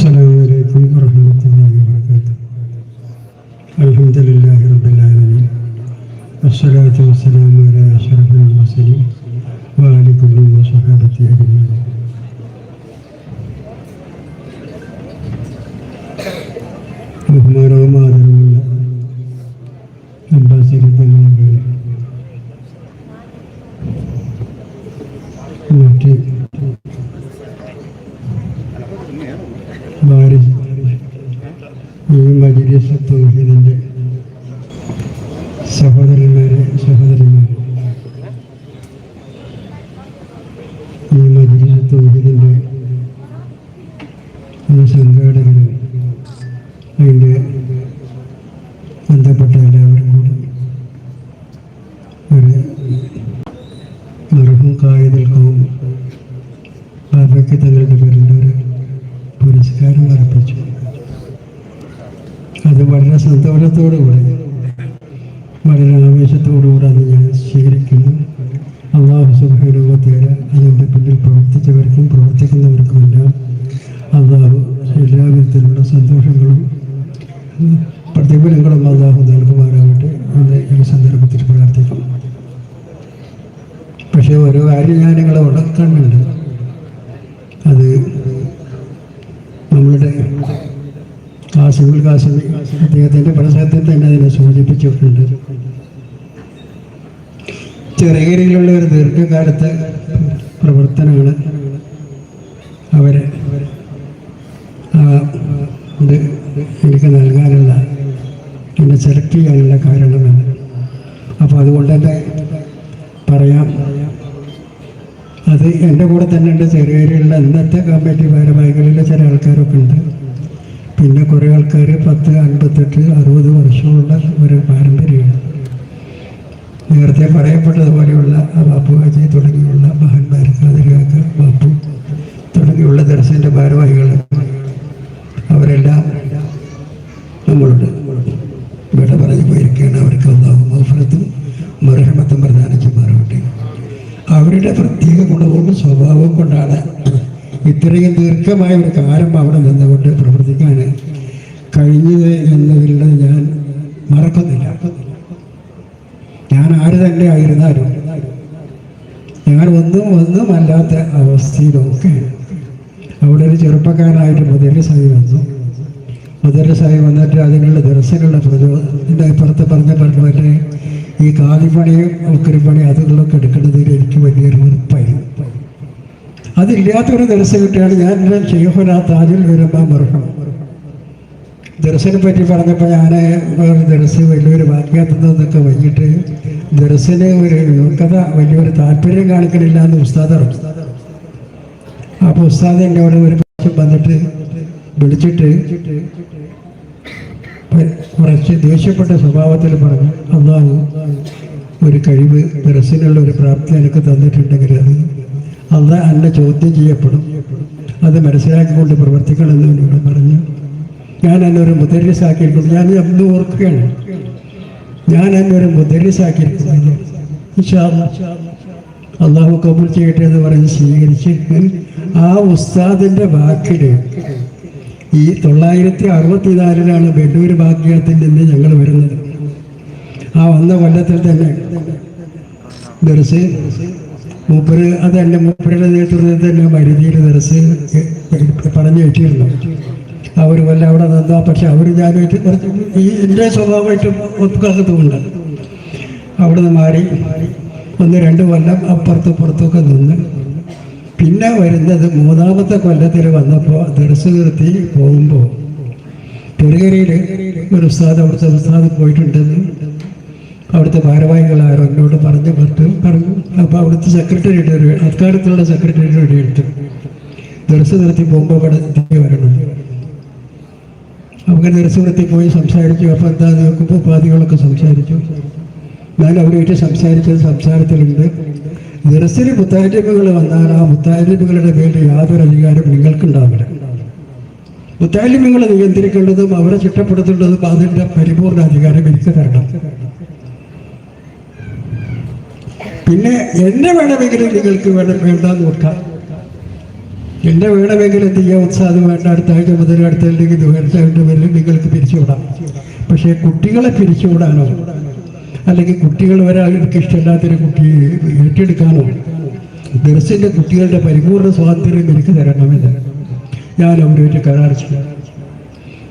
السلام عليكم ورحمة الله وبركاته الحمد لله رب العالمين والصلاة والسلام على أشرف المرسلين وعلى كل وصحابة أجمعين ബഹുമാനവും ആദരവുമുള്ള അംബാസിഡർ തങ്ങളുടെ വളരെ സന്തോഷത്തോടുകൂടി വളരെ ആവേശത്തോടുകൂടെ അത് ഞാൻ സ്വീകരിക്കുന്നു. അള്ളാഹു സുബാനുഭവത്തേര അതിന്റെ പിന്നിൽ പ്രവർത്തിച്ചവർക്കും പ്രവർത്തിക്കുന്നവർക്കുമെല്ലാം അള്ളാഹു എല്ലാ വിധത്തിലുള്ള സന്തോഷങ്ങളും പ്രതിഫലങ്ങളും അള്ളാഹു നൽകുമാറാവട്ടെ എന്ന് ഈ സന്ദർഭത്തിൽ പ്രാർത്ഥിക്കുന്നു. പക്ഷേ ഓരോ കാര്യം ഞാൻ നിങ്ങളെ ഉടക്കുന്നുണ്ട് അത് നമ്മളുടെ കാസിമുൽ കാസിമി അദ്ദേഹത്തിന്റെ പ്രസംഗത്തിൽ തന്നെ അതിനെ സൂചിപ്പിച്ചിട്ടുണ്ട്. ചെറിയരിയിലുള്ള ഒരു ദീർഘകാലത്തെ പ്രവർത്തനമാണ് അവരെ ഇത് എനിക്ക് നൽകാനുള്ള എന്നെ സെലക്ട് ചെയ്യാനുള്ള കാരണമാണ്. അപ്പോൾ അതുകൊണ്ട് തന്നെ പറയാം. അത് എന്റെ കൂടെ തന്നെ ഉണ്ട്. ചെറിയരിയുള്ള ഇന്നത്തെ കമ്മിറ്റി ഭാരവാഹികളിലെ ചില ആൾക്കാരൊക്കെ ഉണ്ട്. പിന്നെ കുറേ ആൾക്കാർ പത്ത് അൻപത്തെട്ട് അറുപത് വർഷമുള്ള ഒരു പാരമ്പര്യമാണ്. നേരത്തെ പറയപ്പെട്ടതുപോലെയുള്ള ബാപ്പു അജയ് തുടങ്ങിയുള്ള മഹാന്മാർ കാതിരാക്ക ബാപ്പു തുടങ്ങിയുള്ള ദർശന്റെ ഭാരവാഹികൾ അവരെല്ലാം നമ്മളുണ്ട്. ഇവിടെ പറഞ്ഞു പോയിരിക്കുകയാണ്. അവർക്ക് മൗഫറത്തും മറുഹമത്തും പ്രധാനിച്ചു ചെയ്യുമാറാവട്ടെ അവരുടെ പ്രത്യേക ഗുണവും സ്വഭാവവും കൊണ്ടാണ് ഇത്രയും ദീർഘമായ ഒരു കാലം അവിടെ നിന്നുകൊണ്ട് പ്രവർത്തിക്കാൻ കഴിഞ്ഞത് എന്നവരുടെ ഞാൻ മറക്കുന്നില്ല. ഞാൻ ആര് തന്നെ ആയിരുന്നാലും ഞാൻ ഒന്നും ഒന്നും അല്ലാത്ത അവസ്ഥയിലൊക്കെ അവിടെ ഒരു ചെറുപ്പക്കാരനായിട്ട് മുതിരി സായി വന്നു. മുതിരി സായി വന്നിട്ട് അതിനുള്ള ദിവസങ്ങളുടെ പ്രചോദനത്തിന്റെ അപ്പുറത്ത് പറഞ്ഞ പറഞ്ഞ മറ്റേ ഈ കാലിപ്പണിയും ഒക്കരിപ്പണി അതുകളൊക്കെ എടുക്കുന്നതിൽ എനിക്ക് വലിയൊരു വെറുപ്പായിരുന്നു. അതില്ലാത്തൊരു ദിവസം കിട്ടിയാണ് ഞാൻ എന്റെ ഷെയ്ഖുന താജുൽ വരുമ്പോൾ മറുഹം ദർശനെ പറ്റി പറഞ്ഞപ്പോൾ ഞാൻ ദർശനം വലിയൊരു വാക്യാത്തുന്നതൊക്കെ വൈകിട്ട് ദർശന് ഒരു യോഗ്യത വലിയൊരു താല്പര്യം കാണിക്കണില്ല എന്ന് ഉസ്താദ് അപ്പോൾ ഉസ്താദ് എന്റെ അവിടെ ഒരു പ്രാവശ്യം വന്നിട്ട് വിളിച്ചിട്ട് കുറച്ച് ദേഷ്യപ്പെട്ട സ്വഭാവത്തിൽ പറഞ്ഞു അള്ളാഹു ഒരു കഴിവ് ദർശനുള്ള ഒരു പ്രാപ്തി എനിക്ക് തന്നിട്ടുണ്ടെങ്കിൽ അത് അല്ല ചോദ്യം ചെയ്യപ്പെടും. അത് മനസ്സിലാക്കിക്കൊണ്ട് പ്രവർത്തിക്കണമെന്ന് എന്നോട് പറഞ്ഞു. ഞാൻ എന്നെ ഒരു മുദരിസാക്കിയിരിക്കുന്നു. ഞാൻ അന്ന് ഓർക്കുകയാണ്. ഞാൻ എന്നെ ഒരു മുദരിസാക്കിയിരിക്കുന്നു. അള്ളാഹു കബൂൽ ചെയ്യട്ടെ എന്ന് പറഞ്ഞ് സ്വീകരിച്ച് ആ ഉസ്താദിന്റെ വാക്കിൽ ഈ തൊള്ളായിരത്തി അറുപത്തിനാലിലാണ് ബെഡൂർ ഭാഗ്യത്തിൽ നിന്ന് ഞങ്ങൾ വരുന്നത്. ആ വന്ന കൊല്ലത്തിൽ തന്നെ. ദർസ് മൂപ്പര് അതല്ല മൂപ്പരുടെ നേതൃത്വത്തിൽ തന്നെ മരുതിയിൽ ദർസ് പറഞ്ഞു വെച്ചിരുന്നു. അവർ വല്ല അവിടെ നിന്നാ. പക്ഷെ അവർ ഞാനായിട്ട് ഈ എന്റെ സ്വഭാവമായിട്ട് തോന്നുന്നു അവിടെ നിന്ന് മാറി ഒന്ന് രണ്ട് കൊല്ലം അപ്പുറത്തും പുറത്തൊക്കെ നിന്ന്. പിന്നെ വരുന്നത് മൂന്നാമത്തെ കൊല്ലത്തിൽ വന്നപ്പോൾ ദർശ നിർത്തി പോകുമ്പോൾ. പെരുകരയിൽ ഒരു ഉസ്താദ് അവിടുത്തെ ഉസ്താദ് പോയിട്ടുണ്ടെന്ന് അവിടുത്തെ ഭാരവാഹികൾ ആരോ എന്നോട് പറഞ്ഞു പറഞ്ഞു പറഞ്ഞു. അപ്പോൾ അവിടുത്തെ സെക്രട്ടറിയുടെ ഒരു അക്കാലത്തുള്ള സെക്രട്ടറിയുടെ ഒരു എടുത്തു. ദർശ നിർത്തി പോകുമ്പോൾ അവിടെ തിരികെ വരണം നമുക്ക് ദർശനത്തിൽ പോയി സംസാരിച്ചു. അപ്പോൾ എന്താ നോക്കുമ്പോൾ ഉപാധികളൊക്കെ സംസാരിച്ചു? ഞാൻ അവരുമായിട്ട് സംസാരിച്ചത് സംസാരത്തിലുണ്ട്. ദർശന മുത്താരിപ്പുകൾ വന്നാൽ ആ മുത്താരിപ്പുകളുടെ പേരിൽ യാതൊരു അധികാരം നിങ്ങൾക്കുണ്ടാവില്ല. മുത്താലിബുകളെ നിയന്ത്രിക്കേണ്ടതും അവരെ ചിട്ടപ്പെടുത്തേണ്ടതും അതിന്റെ പരിപൂർണ അധികാരം എനിക്ക് തരണം. പിന്നെ എന്നെ വേണമെങ്കിലും നിങ്ങൾക്ക് വേണം വേണ്ടെന്ന് നോക്കാം എന്നെ വേണമെങ്കിൽ എന്ത് ഉത്സാഹം വേണ്ട അടുത്ത മുതൽ അടുത്ത അല്ലെങ്കിൽ ദിവസമായിട്ട് പേരിൽ നിങ്ങൾക്ക് പിരിച്ചുവിടാം. പക്ഷേ കുട്ടികളെ പിരിച്ചുവിടാനോ അല്ലെങ്കിൽ കുട്ടികൾ ഒരാൾക്ക് ഇഷ്ടമില്ലാത്തൊരു കുട്ടിയെ ഏറ്റെടുക്കാനോ ദർശന്റെ കുട്ടികളുടെ പരിപൂർണ സ്വാതന്ത്ര്യം എനിക്ക് തരണമെന്ന് ഞാൻ അവരുമായിട്ട് കരാർ ചെയ്യും.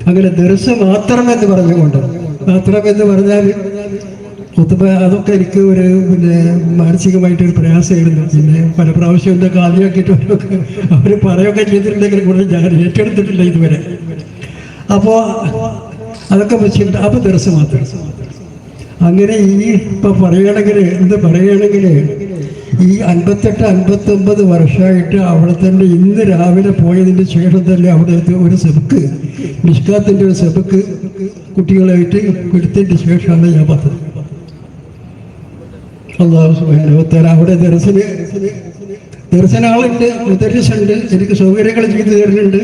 അങ്ങനെ ദർശ മാത്രമെന്ന് പറഞ്ഞുകൊണ്ട് മാത്രമെന്ന് പറഞ്ഞാൽ കുത്തുബ അതൊക്കെ എനിക്ക് ഒരു പിന്നെ മാനസികമായിട്ട് ഒരു പ്രയാസമായിരുന്നു. പിന്നെ പല പ്രാവശ്യം എന്റെ കാലിയാക്കിയിട്ട് അവർ പറയുകയൊക്കെ ചെയ്തിട്ടുണ്ടെങ്കിൽ കൂടുതൽ ഞാൻ ഏറ്റെടുത്തിട്ടില്ല ഇതുവരെ. അപ്പോൾ അതൊക്കെ വെച്ചിട്ട് അപ്പോൾ ദിവസം മാത്രം. അങ്ങനെ ഈ ഇപ്പൊ പറയുകയാണെങ്കിൽ എന്ത് പറയുകയാണെങ്കിൽ ഈ അൻപത്തെട്ട് അൻപത്തൊമ്പത് വർഷമായിട്ട് അവിടെ തന്നെ ഇന്ന് രാവിലെ പോയതിന്റെ ശേഷം തന്നെ അവിടെ ഒരു സെബുക്ക് മിഷ്കാത്തിന്റെ ഒരു സെബുക്ക് കുട്ടികളായിട്ട് കൊടുത്തതിന്റെ ശേഷമാണ് ഞാൻ പത്തത് അള്ളാഹു സുബാനുഭവത്താൽ അവിടെ ദർശന ദർശനാളുണ്ട് മുദരിസുണ്ട് എനിക്ക് സൗകര്യങ്ങൾ ചെയ്തു തരുന്നുണ്ട്.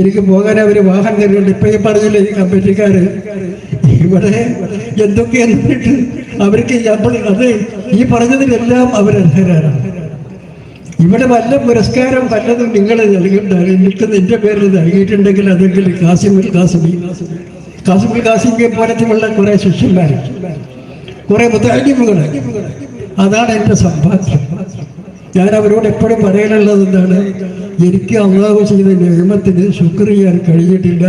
എനിക്ക് പോകാൻ അവർ വാഹനം തരുന്നുണ്ട്. ഇപ്പൊ ഈ പറഞ്ഞില്ല ഈ കമ്പറ്റിക്കാര് ഇവിടെ എന്തൊക്കെ അവർക്ക് നമ്മൾ അത് ഈ പറഞ്ഞതിനെല്ലാം അവർ അർഹരാണ്. ഇവിടെ വല്ല പുരസ്കാരം വല്ലതും നിങ്ങൾ നൽകിയിട്ടാണ് എനിക്ക് നിന്റെ പേരിൽ നൽകിയിട്ടുണ്ടെങ്കിൽ അതെങ്കിൽ കാസിമുൽ കാസിമി കാസിമുൽ കാസിമിയെ പോലത്തെയുള്ള കുറെ ശിഷ്യന്മാർ കുറെ മുതാലിമുകൾ അതാണ് എന്റെ സമ്പാദ്യം ഞാൻ അവരോട് എപ്പോഴും പറയാനുള്ളത് എന്താണ്? എനിക്ക് അള്ളാഹു ചെയ്ത നിയമത്തിന് ശുക്ർ ചെയ്യാൻ കഴിഞ്ഞിട്ടില്ല.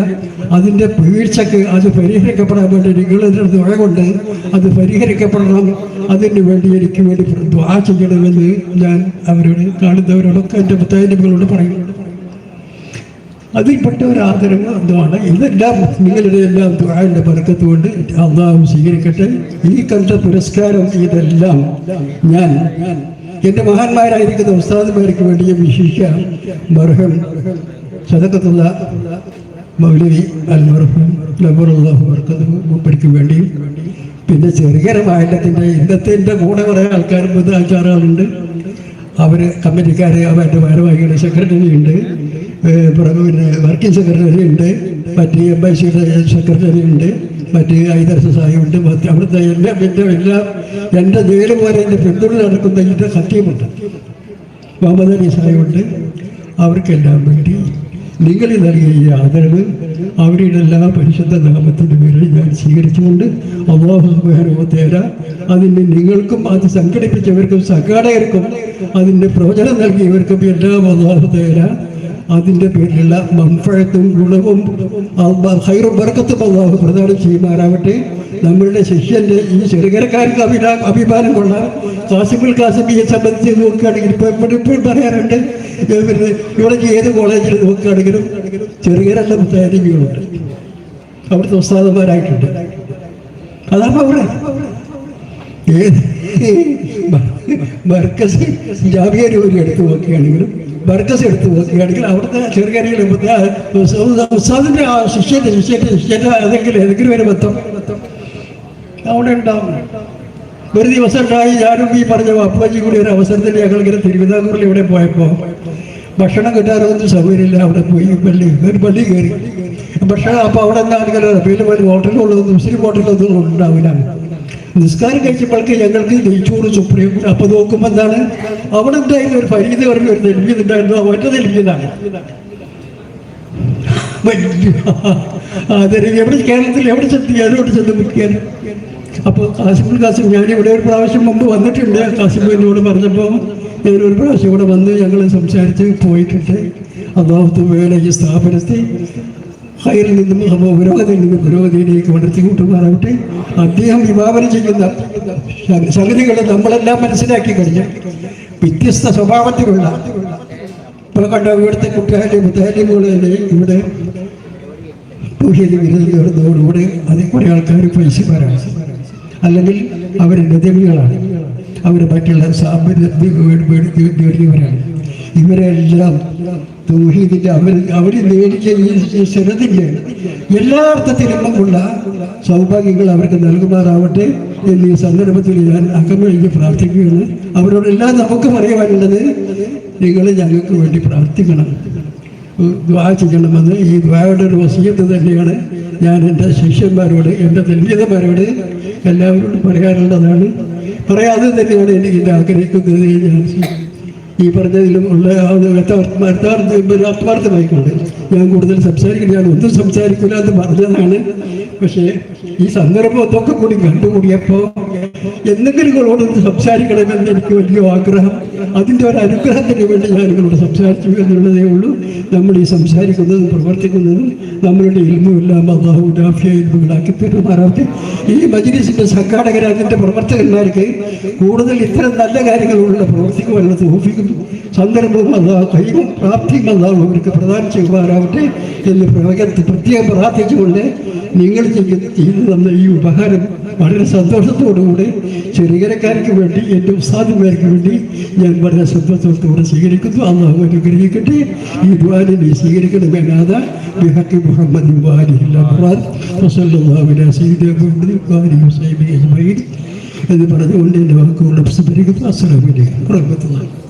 അതിന്റെ വീഴ്ചക്ക് അത് പരിഹരിക്കപ്പെടാൻ വേണ്ടി നിങ്ങളുടെ ദ്വ കൊണ്ട് അത് പരിഹരിക്കപ്പെടണം. അതിന് വേണ്ടി എനിക്ക് വേണ്ടി ദ്വാ ചെയ്യണമെന്ന് ഞാൻ അവരോട് കാണുന്നവരോടൊക്കെ എന്റെ മുത്താലിമുകളോട് പറയുന്നുണ്ട് അതിൽപ്പെട്ട ഒരു ആദരവ് എന്താണ് ഇതെല്ലാം നിങ്ങളുടെ എല്ലാം ദുരാന്റെ പരക്കത്ത് കൊണ്ട് അള്ളാഹു സ്വീകരിക്കട്ടെ. ഈ കണ്ട പുരസ്കാരം ഇതെല്ലാം ഞാൻ എന്റെ മഹാന്മാരായിരിക്കുന്ന ഉസ്താദുമാർക്ക് വേണ്ടി ഞാൻ വിശേഷിക്കാം. മർഹം സദക്കത്തുള്ള മൗലവി അൽ മർഹം നബറുല്ലാഹു ബർക്കത്ത് വേണ്ടിയും പിന്നെ ചെറുകര മായല്ലത്തിന്റെ ഇന്നത്തെ എന്റെ കൂടെ കുറേ ആൾക്കാർ അഞ്ചാറാളുണ്ട് അവർ കമ്മിറ്റിക്കാർ അവരുടെ ഭാരവാഹികളുടെ സെക്രട്ടറി ഉണ്ട് പിന്നെ വർക്കിംഗ് സെക്രട്ടറി ഉണ്ട് മറ്റ് എം ഐ സിയുടെ സെക്രട്ടറി ഉണ്ട് മറ്റ് ഐദർശ സഹായമുണ്ട് മറ്റ് അവിടുത്തെ എന്റെ എന്റെ എല്ലാം എന്റെ ജയിൽ പോലെ എന്റെ പിന്തുണ നടക്കുന്ന എന്റെ സത്യമുണ്ട് മുഹമ്മദ് അലി സാഹിബുണ്ട് അവർക്കെല്ലാം വേണ്ടി നിങ്ങൾ നൽകിയ ഈ ആദരവ് അവരുടെ എല്ലാ പരിശുദ്ധ നാമത്തിന്റെ പേരിൽ ഞാൻ സ്വീകരിച്ചുകൊണ്ട് അള്ളാഹു തേരാ. അതിന് നിങ്ങൾക്കും അത് സംഘടിപ്പിച്ചവർക്കും സംഘാടകർക്കും അതിന്റെ പ്രവചനം നൽകിയവർക്കും എല്ലാം അള്ളാഹു തേര. അതിന്റെ പേരിലുള്ള മംഫഴത്തും ഗുണവും ഹൈറുബർക്കത്തും ഹൈറും ബർക്കത്തും അള്ളാഹു പ്രദാനം ചെയ്യുമാറാവട്ടെ. നമ്മളുടെ ശിഷ്യന്റെ ഈ ചെറുകരക്കാർക്ക് അഭിമാ അഭിമാനം കൊള്ളാം. കാസിമുൽ കാസിമിയെ സംബന്ധിച്ച് നോക്കുകയാണെങ്കിൽ ഇപ്പോൾ ഇവിടെ ഇപ്പോൾ പറയാറുണ്ട്. ഇവിടെ ഏത് കോളേജിൽ നോക്കുകയാണെങ്കിലും ചെറുകരല്ല മുത്താരികളുണ്ട് അവിടുത്തെ ഉസ്താദന്മാരായിട്ടുണ്ട്. അതാണ് അവിടെ. ഏത്? മർക്കസ് ജോലി എടുത്ത് നോക്കുകയാണെങ്കിലും ബർക്കസ് എടുത്ത്. നോക്കുകയാണെങ്കിൽ അവിടുത്തെ ചെറുകരയിൽ ഉസ്താദിന്റെ ആ ശിഷ്യന്റെ ശിഷ്യന്റെ ശിഷ്യന്റെ ഏതെങ്കിലും ഏതെങ്കിലും ഒരു ബന്ധം അവിടെ ഉണ്ടാവും. ഒരു ദിവസം ഉണ്ടായി. ഞാനും ഈ പറഞ്ഞ അപ്പാജി കൂടി ഒരു അവസരത്തിൽ ഞങ്ങൾ ഇങ്ങനെ തിരുവിതാംകൂറിൽ ഇവിടെ പോയപ്പോൾ ഭക്ഷണം കിട്ടാനൊന്നും സൗകര്യമില്ല. അവിടെ പോയി പള്ളി ഒരു പള്ളി കയറി. ഭക്ഷണം അപ്പോൾ അവിടെ എന്താണെങ്കിലും ഒരു ഹോട്ടലുള്ളതൊന്നും മുസ്ലിം ഹോട്ടലൊന്നും ഉണ്ടാവില്ല. നിസ്കാരം കഴിച്ചപ്പോഴേക്ക് ഞങ്ങൾക്ക് നെയ്ച്ചോറ് സുപ്രീം അപ്പൊ നോക്കുമ്പോൾ എന്താണ്? അവിടെ ഉണ്ടായിരുന്ന ഒരു ഫരീദ് പറഞ്ഞ ഒരു നെൽവിയുണ്ടായിരുന്നു ഒറ്റ നെൽവിയതാണ് വലിയ എവിടെ കേരളത്തിൽ എവിടെ ചെത്തി അതിനോട് ചെന്ന് നിൽക്കാൻ? അപ്പോൾ കാസിമുൽ കാസിം ഞാൻ ഇവിടെ ഒരു പ്രാവശ്യം മുമ്പ് വന്നിട്ടുണ്ട്. കാസിം എന്നോട് പറഞ്ഞപ്പോൾ ഞാൻ ഒരു പ്രാവശ്യം ഇവിടെ വന്ന് ഞങ്ങൾ സംസാരിച്ച് പോയിട്ടുണ്ട്. അതാവത്ത് വേല ഈ സ്ഥാപനത്തെ ഹൈറിൽ നിന്നും പുരോഗതിയിൽ നിന്നും പുരോഗതിയിലേക്ക് വളർത്തി കൂട്ടുമാറാവട്ടെ. അദ്ദേഹം വിഭാവനം ചെയ്യുന്ന സംഗതികൾ നമ്മളെല്ലാം മനസ്സിലാക്കി കഴിഞ്ഞു വ്യത്യസ്ത സ്വഭാവത്തിലുള്ള ഇപ്പോൾ കണ്ട ഇവിടുത്തെ കുട്ടികളുടെ മുത്താലിമുകളെ ഇവിടെ തൗഹീദ് വിരുദ്ധയോടുകൂടെ അതിൽ കുറേ ആൾക്കാർ പൈസമാരാണ് അല്ലെങ്കിൽ അവർ ദേവികളാണ് അവർ മറ്റുള്ള സാമ്പത്തികവരാണ് ഇവരെല്ലാം തൗഹീദിന്റെ അവർ അവർ നേടിയ ഈ എല്ലാ അർത്ഥത്തിലും ഉള്ള സൗഭാഗ്യങ്ങൾ അവർക്ക് നൽകുമാറാവട്ടെ എന്ന് ഈ സന്ദർഭത്തിൽ ഞാൻ അകമഴിഞ്ഞ് പ്രാർത്ഥിക്കുകയാണ്. അവരോടെല്ലാം നമുക്ക് പറയുവാനുള്ളത് നിങ്ങൾ ഞങ്ങൾക്ക് വേണ്ടി പ്രാർത്ഥിക്കണം. ദ്വാ ചെയ്യണമെന്ന്. ഈ ദ്വായുടെ ഒരു വസീയത്ത് തന്നെയാണ് ഞാൻ എന്റെ ശിഷ്യന്മാരോട് എന്റെ ദല്യതമാരോട് എല്ലാവരോടും പറയാനുള്ളതാണ് പറയാതെ തന്നെയാണ് എനിക്ക് ആഗ്രഹിക്കുന്നത് ഞാൻ ഈ പറഞ്ഞതിലും ഉള്ള ആത്മാർത്ഥമായിക്കൊണ്ട് ഞാൻ കൂടുതൽ സംസാരിക്കില്ല. ഞാൻ ഒന്നും സംസാരിക്കില്ല എന്ന് പറഞ്ഞതാണ്. പക്ഷേ ഈ സന്ദർഭം അതൊക്കെ കൂടി കണ്ടുകൂടിയപ്പോൾ എന്തെങ്കിലും നിങ്ങളോടൊന്ന് സംസാരിക്കണമെന്ന് എനിക്ക് വലിയ ആഗ്രഹം. അതിന്റെ ഒരു അനുഗ്രഹത്തിന് വേണ്ടി ഞാൻ നിങ്ങളോട് സംസാരിച്ചു എന്നുള്ളതേ ഉള്ളൂ. നമ്മൾ ഈ സംസാരിക്കുന്നതും പ്രവർത്തിക്കുന്നതും നമ്മളുടെ ഇൽമുമെല്ലാം അള്ളാഹു ഡാഫിയ ഇൽമുകളാക്കി പെരുമാറാവട്ടെ ഈ മജിലിസിന്റെ സംഘാടകർ പ്രവർത്തകന്മാർക്ക് കൂടുതൽ ഇത്തരം നല്ല കാര്യങ്ങളുള്ള പ്രവർത്തിക്കുവാനുള്ള തോഫിക്കും സന്ദർഭവും അള്ളാഹു കഴിവും പ്രാപ്തിയും അള്ളാഹു അവർക്ക് പ്രദാനം ചെയ്യുവാനാവട്ടെ എന്ന് പ്രത്യേകം പ്രാർത്ഥിച്ചുകൊണ്ട് നിങ്ങൾ ചെയ്യുന്ന ഈ ഉപഹാരം വളരെ സന്തോഷത്തോടുകൂടി ചെറുകരക്കാർക്ക് വേണ്ടി എന്റെ ഉസ്താദുമാർക്ക് വേണ്ടി ഞാൻ വളരെ സന്തോഷത്തോടെ സ്വീകരിക്കുന്നു. അള്ളാഹു അനുഗ്രഹിക്കട്ടെ. ഈ ദ്വാരിനെ സ്വീകരിക്കണമെന്നാഥ ബിഹക്കി മുഹമ്മദ് എന്ന് പറഞ്ഞുകൊണ്ട് എന്റെ വാക്കുകൾ ഉപസംഹരിക്കുന്നു അസ്സലാമലൈക്കും